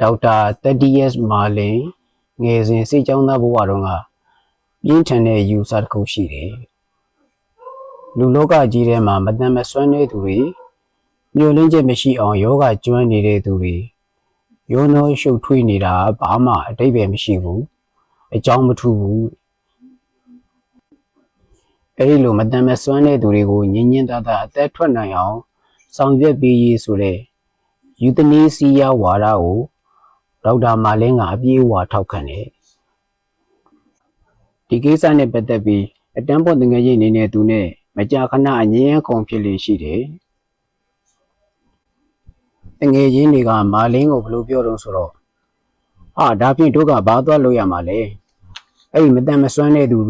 ဒေါက်တာတက်တီယက်မာလင်ငယ်စဉ်စိတ်ကြောင်းသားဘဝတုန်းကပြင်းထန်တဲ့ယူဆတစ်ခုရှိတယ်လူလောကကြီးထဲမှာမတန်မဆွမ်းတဲ့သူတွေမျိုးလင်းချက်မရှိအောင်ယောဂကျွမ်းနေတဲ့သူတွေယောနောရှုပ်ထွေးနေတာဘာမှအတိတ်ပဲမရှိဘူးအကြောင်းမထူးဘူးအဲဒီလိုမတန်မဆွမ်းတဲ့သူတွေကိုညင်ညင်သာသာအသက်ထွက်နိုင်အောင်ဆောင်ရွက်ပေးရေးဆိုတဲ့ယူသနီစီယာဝါဒကို ဒေါက်တာမာလင်းကအပြည့်အဝထောက်ခံတယ်ဒီကိစ္စနဲ့ပတ်သက်ပြီးအတန်းပေါ်တငယ်ချင်းအနေနဲ့သူနဲ့မကြာခဏအငြင်းအခုံဖြစ်လေရှိတယ်တငယ်ချင်းတွေကမာလင်းကိုဘယ်လိုပြောတော့ဆိုတော့ဟာဒါဖြင့်တို့ကဘာသွားလို့ရမှာလဲအဲ့ဒီမတန်မဆွမ်းတဲ့သူ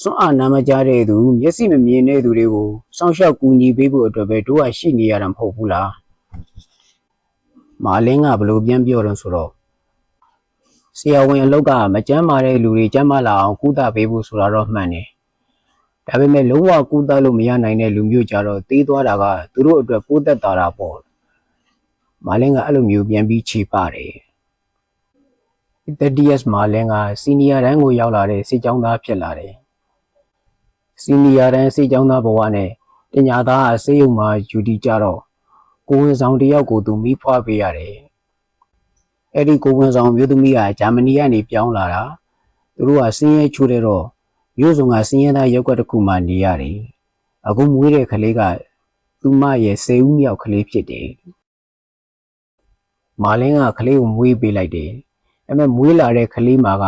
စွန့်အားနာမကြတဲ့သူမျက်စိမမြင်တဲ့သူတွေကိုစောင့်ရှောက်ကူညီပေးဖို့အတွက်ပဲတို့ကရှိနေရတာမဟုတ်ဘူးလား မာလင်းကဘယ်လိုပြန်ပြောတော့ဆိုတော့ဆရာဝန်အလုပ်ကမကြမ်းမာတဲ့လူတွေကြမ်းမာလာအောင်ကုသပေးဖို့ဆိုတာတော့မှန်တယ်ဒါပေမဲ့လုံးဝကုသလို့မရနိုင်တဲ့လူမျိုးကြတော့သေးသွားတာကသူတို့အတွက်ပိုးသက်တာတာပေါ့မာလင်းကအဲ့လိုမျိုးပြန်ပြီးခြေပါတယ် 30s မာလင်းကစီနီယာတန်းကိုရောက်လာတဲ့စစ်ကြောင်းသားဖြစ်လာတယ်စီနီယာတန်းစစ်ကြောင်းသားဘဝနဲ့တညာသားအစေးရုံမှာယူတီကြတော့ ကိုဝင်ဆောင်တယောက်ကိုသူမိဖွားပေးရတယ်အဲ့ဒီကိုဝင်ဆောင်မျိုးသမီးကဂျာမနီကနေပြောင်းလာတာသူတို့ကစင်းရဲချိုးတဲ့တော့မျိုးစုံကစင်းရဲသားရက်ွက်တစ်ခုမှနေရတယ်အခုမွေးတဲ့ကလေးကသူမရဲ့ဆယ်ဦးမြောက်ကလေးဖြစ်တယ်မာလင်းကကလေးကိုမွေးပေးလိုက်တယ်အဲ့မဲ့မွေးလာတဲ့ကလေးမာက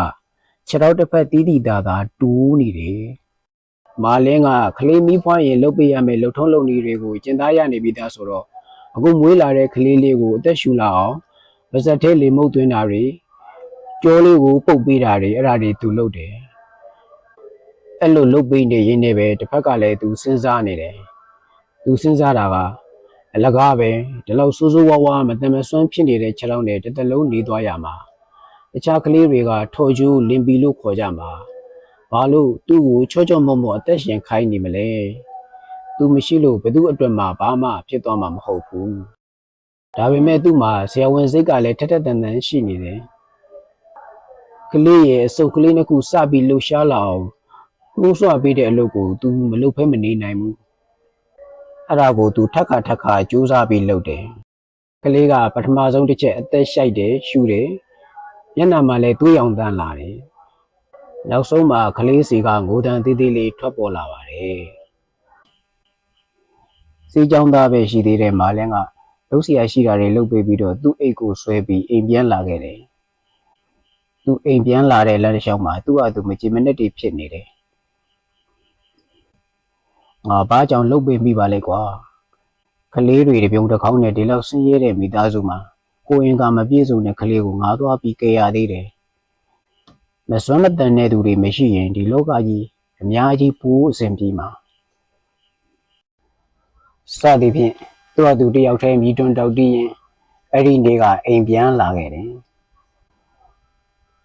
ခြေထောက်တစ်ဖက်တီးတီတာသာတူးနေတယ်မာလင်းကကလေးမီးဖွားရင်လှုပ်ပေးရမယ်လှုပ်ထုံးလုပ်နည်းတွေကိုကျင်သားရနေပြီးသားဆိုတော့ အခုမွေးလာတဲ့ကလေးလေးကိုအသက်ရှူလာအောင်ပါဇက်ထဲလေမုတ်သွင်းတာတွေကြောလေးကိုပုတ်ပေးတာတွေအဲ့ဒါတွေသူလုပ်တယ်အဲ့လိုလုပ်ပေးနေရင်းနဲ့ပဲတစ်ဖက်ကလည်းသူစဉ်းစားနေတယ်သူစဉ်းစားတာကအလကားပဲဒီလောက်စိုးစိုးဝါးဝါမတမဆွမ်းဖြစ်နေတဲ့ခြေထောက်နဲ့တစ်တလုံးနေသွားရမှာတခြားကလေးတွေကထော်ကျူးလင်ပီလို့ခေါ်ကြမှာဘာလို့သူ့ကိုချောချောမော့မော့အသက်ရှင်ခိုင်းနေမလဲ သူမရှိလို့ဘယ်သူအတွက်မှဘာမှဖြစ်သွားမှာမဟုတ်ဘူးဒါပေမဲ့သူ့မှာဆရာဝန်စိတ်ကလည်းထက်ထက်တန်တန်ရှိနေတယ်ကလေးရဲ့အစုပ်ကလေးနှစ်ခုစပြီးလှူရှားလာအောင်နှိုးဆွပေးတဲ့အလုပ်ကို तू မလုပ်ဖဲမနေနိုင်ဘူးအဲ့ဒါကို तू ထက်ခါထက်ခါစူးစမ်းပြီးလုပ်တယ်ကလေးကပထမဆုံးတစ်ချက်အသက်ရှိုက်တယ်ရှူတယ်မျက်နှာမှာလည်းသွေးရောင်တန်းလာတယ်နောက်ဆုံးမှာကလေးစီကငိုတန်သေးသေးလေးထွက်ပေါ်လာပါတယ် စေးကြောင်းသားပဲရှိသေးတဲ့မာလင်းကလုံးစရာရှိတာတွေလုပ်ပေးပြီးတော့သူ့အိတ်ကိုဆွဲပြီးအိမ်ပြန်လာခဲ့တယ်။သူအိမ်ပြန်လာတဲ့လမ်းတစ်လျှောက်မှာသူ့အသူမကြည်မနက်တွေဖြစ်နေတယ်။ငါဘာကြောင့်လုပ်ပေးမိပါလဲကွာ။ကလေးတွေတပြုံတစ်ခေါင်းနဲ့ဒီလောက်ဆင်းရဲတဲ့မိသားစုမှာကိုရင်ကမပြည့်စုံတဲ့ကလေးကိုငါသွားပြီးကြရသေးတယ်။မစွမ်းမတန်တဲ့သူတွေမရှိရင်ဒီလောကကြီးအများကြီးပိုးအဆင်ပြေမှာ။ စသည်ဖြင့်သူ့အတူတယောက်တည်းမြည်တွန်းတောက်တီးရင်အဲ့ဒီနေ့ကအိမ်ပြန်လာခဲ့တယ်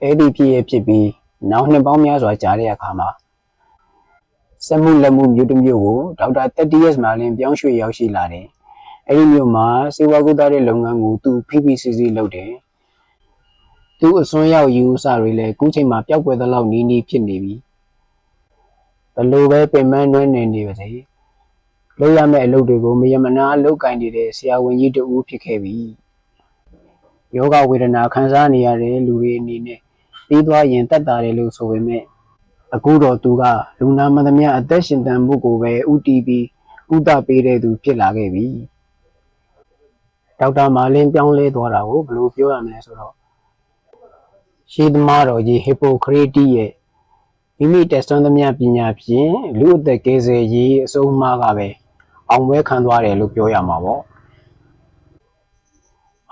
အဲ့ဒီဖြစ်ရဖြစ်ပြီးနောက်နှစ်ပေါင်းများစွာကြာတဲ့အခါမှာစက်မှုလက်မှုမျိုးတစ်မျိုးကိုဒေါက်တာတက်တီယက်မာလင်ပြောင်းရွှေ့ရောက်ရှိလာတယ်အဲ့ဒီမျိုးမှာစေဝါကုသတဲ့လုပ်ငန်းကိုသူ PPCC လုပ်တယ်သူအစွန်းရောက်ယူဆတွေလည်းခုချိန်မှာပျောက်ကွယ်သလောက်နီးနီးဖြစ်နေပြီဘလို့ပဲပင်မနှွဲနေနေပါစေ လုပ်ရမယ့်အလုပ်တွေကိုမယမနာလုပ်ကင်နေတဲ့ဆရာဝန်ကြီးတူဖြစ်ခဲ့ပြီယောဂဝေဒနာခံစားနေရတဲ့လူတွေအနေနဲ့ပြီးသွားရင်တက်တာတယ်လို့ဆိုပေမဲ့အခုတော့သူကလူနာမသမျှအသက်ရှင်တန်မှုကိုပဲဥတီပြီးဥဒပေးတဲ့သူဖြစ်လာခဲ့ပြီဒေါက်တာမာလင်းပြောင်းလဲသွားတာကိုဘယ်လိုပြောရမလဲဆိုတော့ရှေးသမားတော်ကြီးဟီပိုခရတီရဲ့မိမိတက်ဆွမ်းသမျှပညာဖြင့်လူအသက်ကယ်ဆယ်ရေးအစုံအမကပဲ အောင်ပွဲခံသွားတယ်လို့ပြောရမှာပေါ့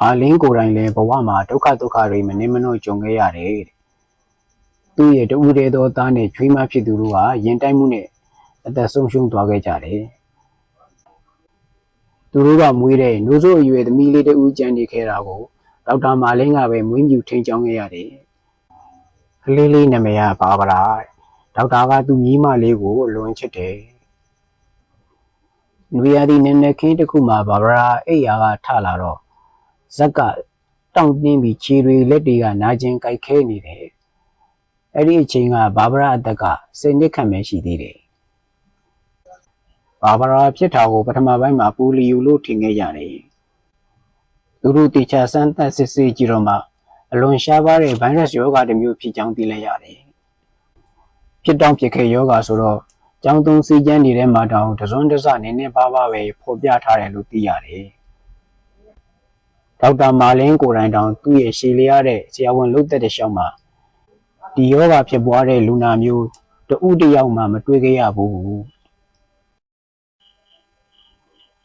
အာလင်းကိုယ်တိုင်လည်းဘဝမှာဒုက္ခဒုက္ခတွေမနှင်းမနှောကြုံခဲ့ရတယ်တဲ့သူ့ရဲ့တူဦးတဲ့သောသားနဲ့ချွေးမဖြစ်သူတို့ဟာရင်တိုက်မှုနဲ့အသက်ဆုံးရှုံးသွားခဲ့ကြတယ်သူတို့ကမွေးတဲ့နိုးစိုးအရွယ်သမီးလေးတူကြံနေခဲ့တာကိုဒေါက်တာမာလင်းကပဲမွေးမြူထိန်ချောင်းခဲ့ရတယ်ကလေးလေးနာမည်ကဘာဗရာဒေါက်တာကသူ့ညီမလေးကိုအလွန်ချစ်တယ် နွေရာသီနည်းနည်းခင်းတစ်ခုမှာဘာဗရာအိယာကထလာတော့ဇက်ကတောင့်တင်းပြီးခြေတွေလက်တွေကနာကျင်ကြိုက်ခဲနေတယ်အဲ့ဒီအချိန်ကဘာဗရာအသက်ကစိတ်နစ်ခံပဲရှိသေးတယ်ဘာဗရာဖြစ်တာကိုပထမပိုင်းမှာပူလီယိုလို့ထင်ခဲ့ရတယ်သူတို့တေချာစမ်းသပ်စစ်ဆေးကြည့်တော့မှအလွန်ရှားပါးတဲ့ဗိုင်းရပ်စ်ရောဂါတစ်မျိုးဖြစ်ကြောင်းသိလိုက်ရတယ်ဖြစ်တောင်ဖြစ်ခဲ့ရောဂါဆိုတော့ ကျောင်းသုံးစီကျန်းနေတဲ့မှာတောင်တစွန်းတစနည်းနည်းပါးပါးပဲဖော်ပြထားတယ်လို့သိရတယ်ဒေါက်တာမာလင်းကိုယ်တိုင်တောင်သူ့ရဲ့ရှည်လျားတဲ့ဆရာဝန်လုပ်သက်တဲ့ရှောင်းမှာဒီယောဂဖြစ်ပွားတဲ့လူနာမျိုးတဦးတစ်ယောက်မှမတွေ့ခဲ့ရဘူး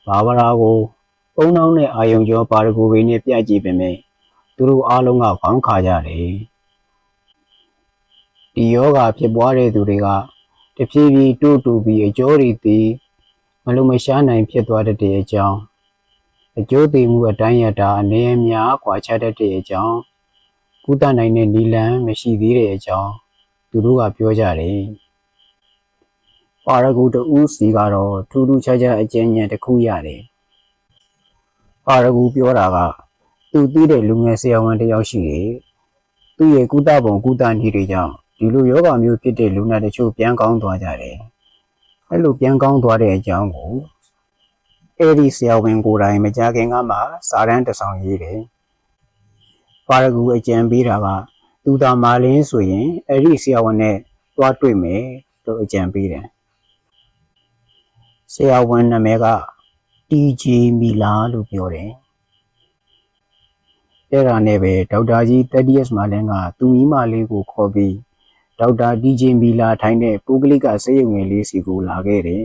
ဘာဝရာကိုပုံနှောင်းတဲ့အာယုံကျော်ပါရဂူတွေနဲ့ပြကြည့်ပေမဲ့သူတို့အားလုံးကခေါင်းခါကြတယ်ဒီယောဂဖြစ်ပွားတဲ့သူတွေက တဖြည်းဖြည်းတိုးတူပြီးအကျိုးတွေတည်မလုံးမရှားနိုင်ဖြစ်သွားတဲ့အကြောင်းအကျိုးတည်မှုအတိုင်းရတာအနေအများကွာခြားတတ်တဲ့အကြောင်းကုသနိုင်တဲ့နီလန်မရှိသေးတဲ့အကြောင်းသူတို့ကပြောကြတယ်ပါရဂူတူးစီကတော့ထူးထူးခြားခြားအကျဉ်းဉာဏ်တစ်ခုရတယ်ပါရဂူပြောတာကသူသိတဲ့လူငယ်ဆရာဝန်တစ်ယောက်ရှိတယ်သူ့ရဲ့ကုသပုံကုသနည်းတွေကြောင့် ဒီလိုယောဂမျိုးဖြစ်တဲ့လူနာတချို့ပြန်ကောင်းသွားကြတယ်အဲ့လိုပြန်ကောင်းသွားတဲ့အကြောင်းကိုအဲ့ဒီဆရာဝန်ကိုယ်တိုင်မကြခင်ကမှစာရန်တစ်ဆောင်ရေးတယ်ပါရဂူအကြံပေးတာကသူသာမာလင်းဆိုရင်အဲ့ဒီဆရာဝန်နဲ့တွားတွေ့မယ်လို့အကြံပေးတယ်ဆရာဝန်နာမည်က TJ မီလာလို့ပြောတယ်အဲ့ဒါနဲ့ပဲဒေါက်တာကြီး30မာလင်းကသူမိမလေးကိုခေါ်ပြီး ဒေါက်တာ TJ မီလာထိုင်တဲ့ပုဂ္ဂလိကဆေးရုံငယ်လေးစီကိုလာခဲ့တယ်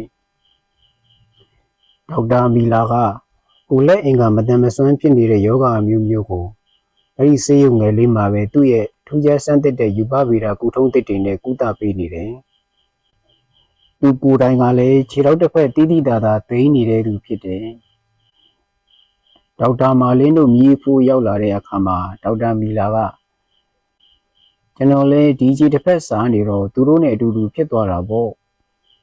ဒေါက်တာမီလာကကိုလက်အင်္ဂါမတန်မဆွမ်းဖြစ်နေတဲ့ယောဂအမျိုးမျိုးကိုအဲ့ဒီဆေးရုံငယ်လေးမှာပဲသူ့ရဲ့ထူးခြားဆန်းသစ်တဲ့ယူပဗေဒကုထုံးသစ်တွေနဲ့ကုသပေးနေတယ်။သူကိုယ်တိုင်ကလည်းခြေထောက်တစ်ဖက်တီးတီးတာတာသိမ်းနေတဲ့သူဖြစ်တယ်။ဒေါက်တာမာလင်းတို့မြည်ဖို့ရောက်လာတဲ့အခါမှာဒေါက်တာမီလာက ကျွန်တော်လည်းဒီကြီးတစ်ဖက်စားနေတော့သူတို့နဲ့အတူတူဖြစ်သွားတာပေါ့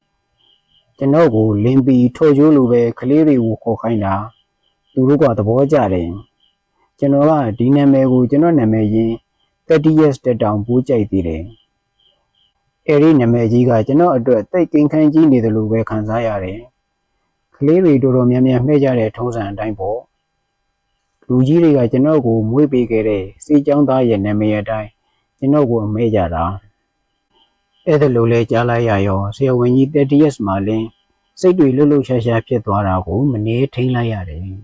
။ကျွန်တော်ကိုလင်ပီထော်ကျိုးလိုပဲကလေးတွေကိုခေါ်ခိုင်းတာသူတို့ကသဘောကျတယ်။ကျွန်တော်ကဒီနာမည်ကိုကျွန်တော်နာမည်ရင်း30 years တက်တောင်ပိုးကြိုက်သေးတယ်။အဲဒီနာမည်ကြီးကကျွန်တော်အတွက်တိတ်ကိန်းခန်းကြီးနေတယ်လို့ပဲခံစားရတယ်။ကလေးတွေတော်တော်များများမှဲ့ကြတဲ့ထုံးစံအတိုင်းပေါ့။လူကြီးတွေကကျွန်တော်ကိုမွေးပေးခဲ့တဲ့စေးကြောင်းသားရဲ့နာမည်အတိုင်း ကျွန်တော်ကိုအမဲကြတာ။အဲ့ဒါလိုလဲကြားလိုက်ရရောဆရာဝန်ကြီး30 years မှာလင်းစိတ်တွေလှုပ်လှုပ်ရှားရှားဖြစ်သွားတာကိုမနေထိန်လိုက်ရတယ်။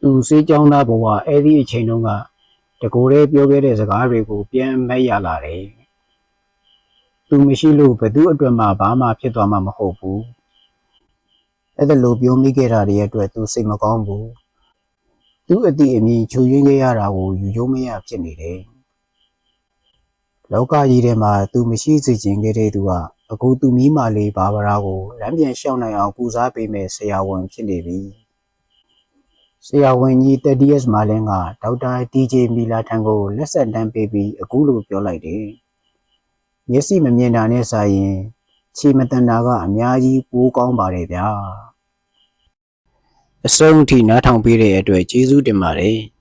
သူစေးကြောင်းသားဘဝအဲ့ဒီအချိန်တုန်းကတကိုယ်တည်းပြောခဲ့တဲ့စကားတွေကိုပြန်မက်ရလာတယ်။သူမရှိလို့ဘသူအတွက်မှဘာမှဖြစ်သွားမှာမဟုတ်ဘူး။အဲ့ဒါလိုပြောမိခဲ့တာတွေအတွက်သူစိတ်မကောင်းဘူး။ သူအတိအမြင်ချူရင်းခဲ့ရတာကိုယူကျုံမရဖြစ်နေတယ်။လောကကြီးထဲမှာသူမရှိစေချင်ခဲ့တဲ့သူကအခုသူမိမလေးဘာဗရာကိုလမ်းပြန်လျှောက်နိုင်အောင်ပူစားပေးမဲ့ဆရာဝန်ဖြစ်နေပြီ။ဆရာဝန်ကြီး30မာလင်းကဒေါက်တာ DJ မီလာထံကိုလက်ဆက်တန်းပေးပြီးအခုလိုပြောလိုက်တယ်။မျက်စိမမြင်တာနဲ့စာရင် ခြေမတန်တာကအများကြီးပိုးကောင်းပါတယ်ဗျာ။ အဆုံးထိနားထောင်ပေးတဲ့အတွက်ကျေးဇူးတင်ပါတယ်။